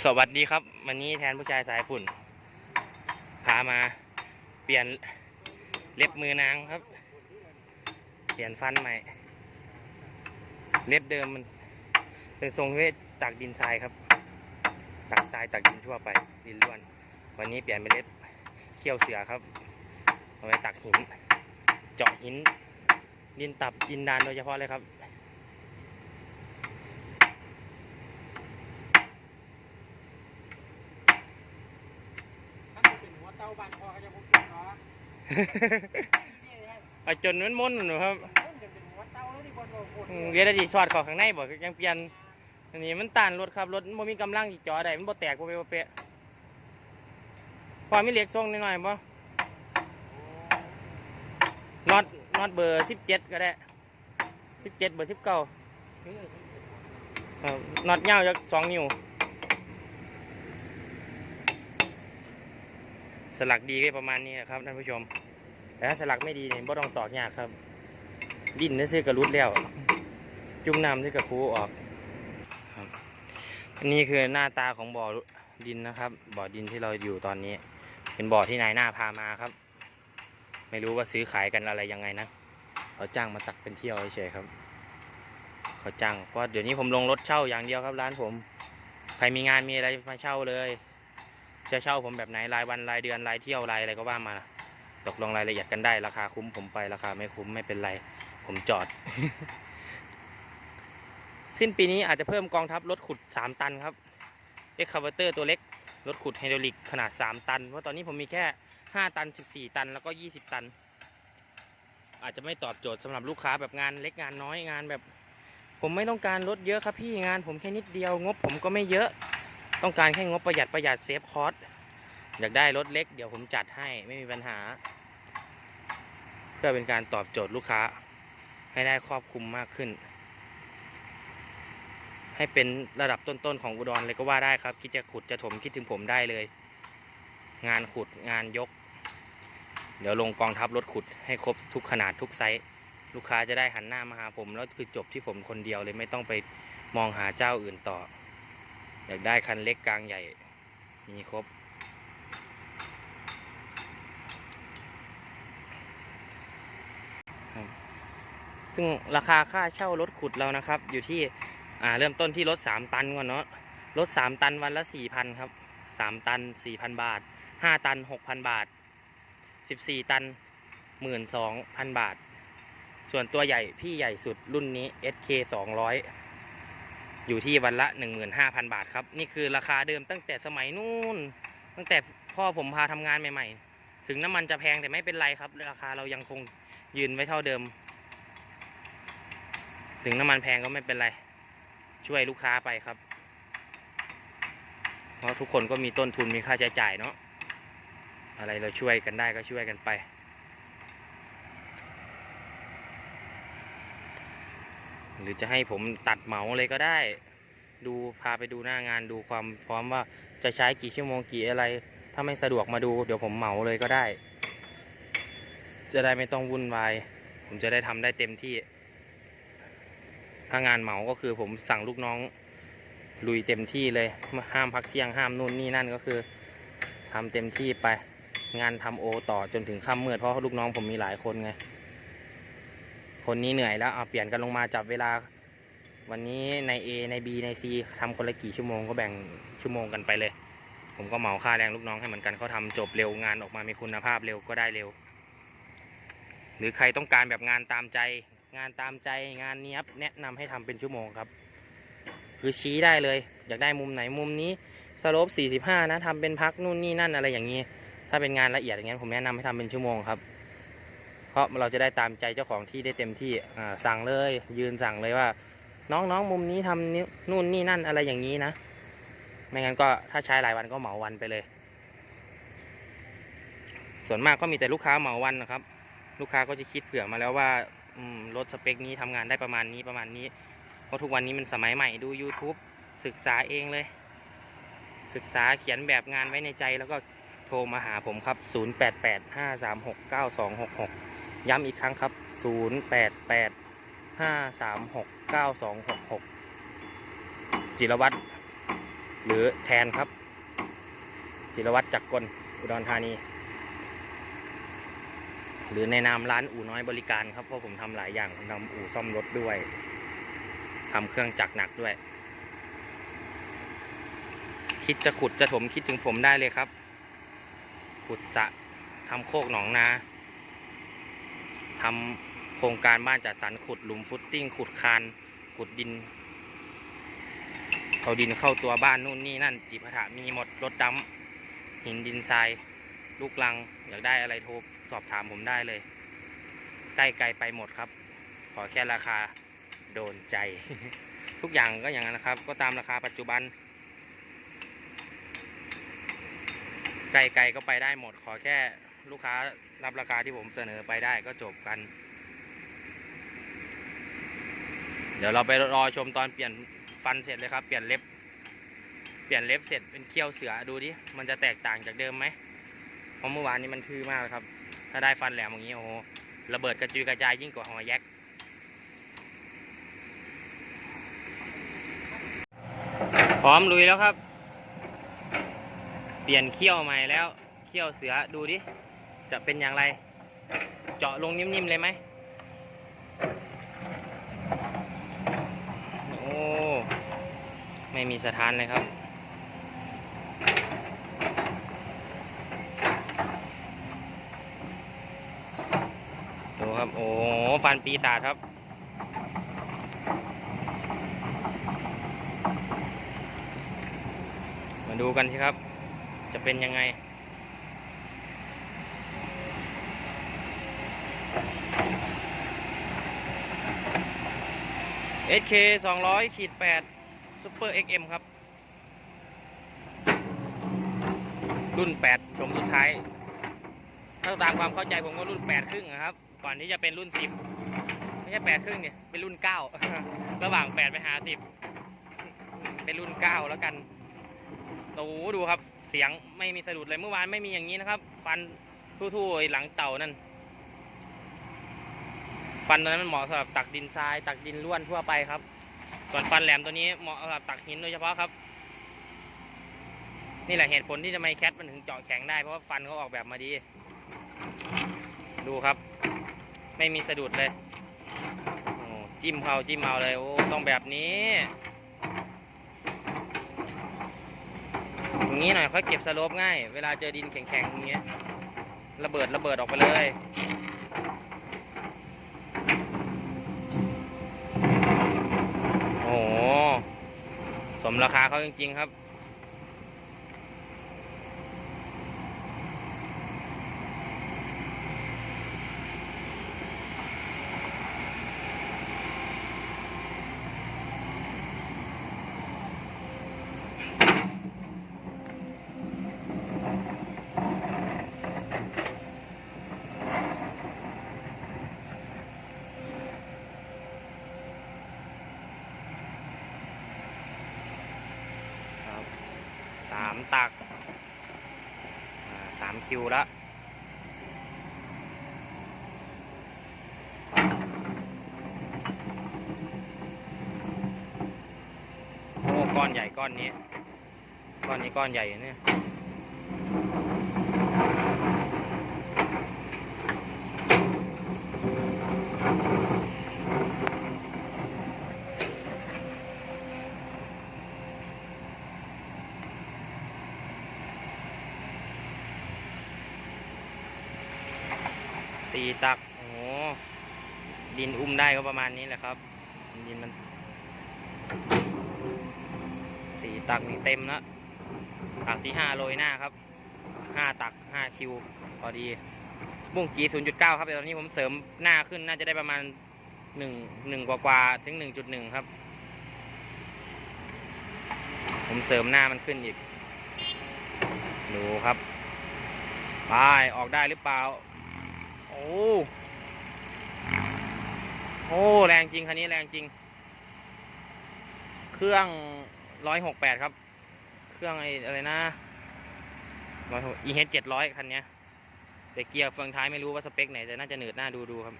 สวัสดีครับ วันนี้แทนผู้ชายสายฝุ่น พามาเปลี่ยนเล็บมือนางครับ เปลี่ยนฟันใหม่ เล็บเดิมมันเป็นทรงเวทตักดินทรายครับ ตักทรายตักดินทั่วไปดินล้วน วันนี้เปลี่ยนเป็นเล็บเขี้ยวเสือครับเอาไว้ตักหิน เจาะหิน ดินตับดินดานโดยเฉพาะเลยครับ ถ้ามัน เป็นหัวเตาบานพอก็จะพกกินเนาะนี่ฮะเอาจนมันมุนๆหนูครับมันจะเป็นหัวเตาแล้วนี่บนโลกโคตรอืมเวลาดีสอดเขอข้างในบอกยังเปลี่ยนอันนี้มันต้านรถครับรถมันมีกำลังที่จอได้มันบ่แตกบ่เปะบ่เปะพอมีเหล็กทรงนิดหน่อยบ่น็อตน็อตเบอร์สิบเจ็ดก็ได้สิบเจ็ดเบอร์สิบเก้าน็อตยาวจากสองนิ้ว สลักดีก็ประมาณนี้นะครับท่านผู้ชม แต่ถ้าสลักไม่ดีเนี่ยบ่ต้องตอกยากครับ ดิ้นนั่นซื้อกระรุดแล้ว จุ่มน้ำที่กระพูออกครับอันนี้คือหน้าตาของบ่อดินนะครับ บ่อดินที่เราอยู่ตอนนี้ เป็นบ่อที่นายหน้าพามาครับ ไม่รู้ว่าซื้อขายกันอะไรยังไงนะเขาจ้างมาตักเป็นเที่ยวเฉยครับเขาจ้างเพราะเดี๋ยวนี้ผมลงรถเช่าอย่างเดียวครับร้านผม ใครมีงานมีอะไรมาเช่าเลย จะเช่าผมแบบไหนรายวันรายเดือนรายเที่ยวรายอะไรก็ว่ามา ตกลงรายละเอียดกันได้ราคาคุ้มผมไปราคาไม่คุ้มไม่เป็นไร ผมจอด สิ้นปีนี้อาจจะเพิ่มกองทัพรถขุด 3 ตันครับเอ็กคาเวเตอร์ตัวเล็กรถขุดไฮดรอลิกขนาด 3 ตัน เพราะตอนนี้ผมมีแค่ 5 ตัน 14 ตันแล้วก็ 20 ตัน อาจจะไม่ตอบโจทย์สำหรับลูกค้าแบบงานเล็กงานน้อยงานแบบ ผมไม่ต้องการรถเยอะครับพี่งาน ผมแค่นิดเดียวงบ ผมก็ไม่เยอะ ต้องการแค่งบประหยัดประหยัดเซฟคอสอยากได้รถเล็กเดี๋ยวผมจัดให้ไม่มีปัญหา เพื่อเป็นการตอบโจทย์ลูกค้า ให้ได้ครอบคลุมมากขึ้น ให้เป็นระดับต้นๆของอุดรเลยก็ว่าได้ครับ คิดจะขุดจะถมคิดถึงผมได้เลย งานขุดงานยก เดี๋ยวลงกองทัพรถขุดให้ครบทุกขนาดทุกไซส์ลูกค้าจะได้หันหน้ามาหาผม แล้วคือจบที่ผมคนเดียวเลยไม่ต้องไปมองหาเจ้าอื่นต่อ อยากได้คันเล็กกลางใหญ่ มีครบ ซึ่งราคาค่าเช่ารถขุดเรานะครับ อยู่ที่อ่าเริ่มต้นที่รถ 3 ตันก่อนเนาะรถ 3 ตันวันละ 4,000 ครับ 3 ตัน 4,000 บาท 5 ตัน 6,000 บาท 14 ตัน 12,000 บาท ส่วนตัวใหญ่พี่ใหญ่สุดรุ่นนี้ SK 200 อยู่ที่วันละ 15,000 บาทครับ นี่คือราคาเดิมตั้งแต่สมัยนู้นตั้งแต่พ่อผมพาทำงานใหม่ ๆ ถึงน้ำมันจะแพงแต่ไม่เป็นไรครับ ราคาเรายังคงยืนไว้เท่าเดิม ถึงน้ำมันแพงก็ไม่เป็นไร ช่วยลูกค้าไปครับ เพราะทุกคนก็มีต้นทุนมีค่าใช้จ่ายเนาะอะไรเราช่วยกันได้ก็ช่วยกันไป หรือจะให้ผมตัดเหมาเลยก็ได้ ดูพาไปดูหน้างานดูความพร้อมว่าจะใช้กี่ชั่วโมงกี่อะไร ถ้าไม่สะดวกมาดูเดี๋ยวผมเหมาเลยก็ได้ จะได้ไม่ต้องวุ่นวาย ผมจะได้ทำได้เต็มที่ ถ้างานเหมาก็คือผมสั่งลูกน้องลุยเต็มที่เลยห้ามพักเที่ยงห้ามนู่นนี่นั่นก็คือทำเต็มที่ไป งานทำโอต่อจนถึงค่ำมืดเพราะลูกน้องผมมีหลายคนไง คนนี้เหนื่อยแล้วเอาเปลี่ยนกันลงมาจับเวลา วันนี้ใน A ใน B ใน C ทำคนละกี่ชั่วโมงก็แบ่งชั่วโมงกันไปเลย ผมก็เหมาค่าแรงลูกน้องให้เหมือนกันเขาทำจบเร็วงานออกมามีคุณภาพเร็วก็ได้เร็ว หรือใครต้องการแบบงานตามใจ งานตามใจงานเนี้ยบแนะนำให้ทำเป็นชั่วโมงครับ คือชี้ได้เลย อยากได้มุมไหนมุมนี้สโลป45 นะทำเป็นพักนู่นนี่นั่นอะไรอย่างนี้ ถ้าเป็นงานละเอียดอย่างนี้ผมแนะนำให้ทำเป็นชั่วโมงครับ เพราะเราจะได้ตามใจเจ้าของที่ได้เต็มที่สั่งเลย ยืนสั่งเลยว่า น้องน้องมุมนี้ทำนิ้วนู่นนี่นั่นอะไรอย่างนี้นะ ไม่งั้นก็ถ้าใช้หลายวันก็เหมาวันไปเลย ส่วนมากก็มีแต่ลูกค้าเหมาวันนะครับ ลูกค้าก็จะคิดเผื่อมาแล้วว่ารถสเปคนี้ทำงานได้ประมาณนี้ประมาณนี้ เพราะทุกวันนี้มันสมัยใหม่ดู YouTube ศึกษาเองเลย ศึกษาเขียนแบบงานไว้ในใจแล้วก็โทรมาหาผมครับ 0885369266 ย้ำอีกครั้งครับ 0885369266 จิรวัตรหรือแทนครับ จิรวัตรจักรกลอุดรธานี หรือในนามร้านอู่น้อยบริการครับ เพราะผมทำหลายอย่างผมทำอู่ซ่อมรถด้วยทำเครื่องจักรหนักด้วย คิดจะขุดจะถมคิดถึงผมได้เลยครับ ขุดสะทำโคกหนองนา ทำโครงการบ้านจัดสรรขุดหลุมฟุตติ้ง ขุดคานขุดดินเอาดินเข้าตัวบ้านนู่นนี่นั่น จิปาถะมีหมดรถดำหินดินทราย ลูกลัง อยากได้อะไรโทรสอบถามผมได้เลย ใกล้ไกลไปหมดครับ ขอแค่ราคาโดนใจ ทุกอย่างก็อย่างนั้นนะครับ ก็ตามราคาปัจจุบัน ไกลๆก็ไปได้หมดขอแค่ลูกค้า รับราคาที่ผมเสนอไปได้ก็จบกัน เดี๋ยวเราไปรอชมตอนเปลี่ยนฟันเสร็จเลยครับเปลี่ยนเล็บ เปลี่ยนเล็บเสร็จเป็นเขี้ยวเสือดูดิมันจะแตกต่างจากเดิมไหมเพราะเมื่อวานนี้มันทื่อมากเลยครับ ถ้าได้ฟันแหลมอย่างนี้โอ้โหระเบิดกระจุยกระจายยิ่งกว่าหอแยกพร้อมลุยแล้วครับ เปลี่ยนเขี้ยวใหม่แล้ว เขี้ยวเสือดูดิ จะเป็นอย่างไร เจาะลงนิ่มๆเลยไหมโอ้ไม่มีสถานเลยครับ ดูครับ โอ้ฟันปีศาจครับมาดูกันสิครับ จะเป็นยังไง SK 200ขีด8 Super XM ครับ รุ่น 8 ชมสุดท้าย ถ้าตามความเข้าใจผมก็รุ่น 8 ครึ่งอะครับ ก่อนที่จะเป็นรุ่น 10 ไม่ใช่ 8 ครึ่งเนี่ย เป็นรุ่น 9 ระหว่าง 8 ไปหา 10 เป็นรุ่น 9 แล้วกันโอ้โหดูครับ เสียงไม่มีสะดุดเลย เมื่อวานไม่มีอย่างนี้นะครับ ฟันทู่ๆหลังเต่านั่น ฟันตัวนั้นมันเหมาะสำหรับตักดินทราย ตักดินล้วนทั่วไปครับ ส่วนฟันแหลมตัวนี้เหมาะสำหรับตักหินโดยเฉพาะครับ นี่แหละเหตุผลที่ทำไมแคทมันถึงเจาะแข็งได้เพราะว่าฟันเขาออกแบบมาดี ดูครับ ไม่มีสะดุดเลยจิ้มเขาจิ้มเอาเลยโอ้ต้องแบบนี้อย่างนี้หน่อยค่อยเก็บสโลปง่าย เวลาเจอดินแข็งๆอย่างเงี้ยระเบิดระเบิดออกไปเลย โอ้โห สมราคาเขาจริง ๆ ครับ ตักสามคิวแล้วโอ้ก้อนใหญ่ก้อนนี้ ก้อนนี้ก้อนใหญ่เนี่ย สี่ตัก โอ้โหดินอุ้มได้ก็ประมาณนี้แหละครับ ดินมันสี่ตักนี่เต็มแล้วตักที่ห้าโรยหน้าครับห้าตักห้าคิวพอดี บุ้งกีศูนย์จุดเก้าครับแต่ตอนนี้ผมเสริมหน้าขึ้นน่าจะได้ประมาณหนึ่งหนึ่งกว่าๆถึงหนึ่งจุดหนึ่งครับ ผมเสริมหน้ามันขึ้นอีก ดูครับไปออกได้หรือเปล่า โอ้โอ้ แรงจริง คันนี้แรงจริง เครื่องร้อยหกแปดครับ เครื่องไอ้อะไรนะร้อยหก EH เจ็ดร้อยคันนี้แต่เกียร์เฟืองท้ายไม่รู้ว่าสเปคไหน แต่น่าจะหนืดหน้าดูดูครับ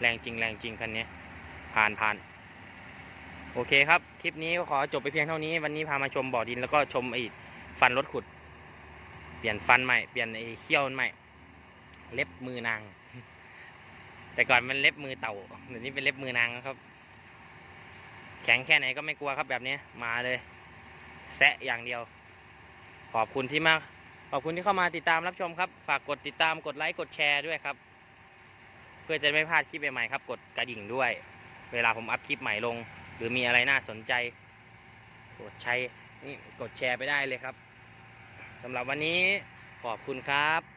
แรงจริงแรงจริงคันนี้ผ่านผ่านโอเคครับ คลิปนี้ก็ขอจบไปเพียงเท่านี้ วันนี้พามาชมบ่อดินแล้วก็ชมไอ้ฟันรถขุด เปลี่ยนฟันใหม่ เปลี่ยนไอ้เขี้ยวใหม่ เล็บมือนาง แต่ก่อนมันเล็บมือเต่าเดี๋ยวนี้เป็นเล็บมือนางครับ แข็งแค่ไหนก็ไม่กลัวครับแบบนี้มาเลย แซะอย่างเดียว ขอบคุณที่มาก ขอบคุณที่เข้ามาติดตามรับชมครับ ฝากกดติดตามกดไลค์กดแชร์ด้วยครับ เพื่อจะไม่พลาดคลิปใหม่ๆครับ กดกระดิ่งด้วย เวลาผมอัพคลิปใหม่ลง หรือมีอะไรน่าสนใจ กดใช้นี่กดแชร์ไปได้เลยครับสำหรับวันนี้ขอบคุณครับ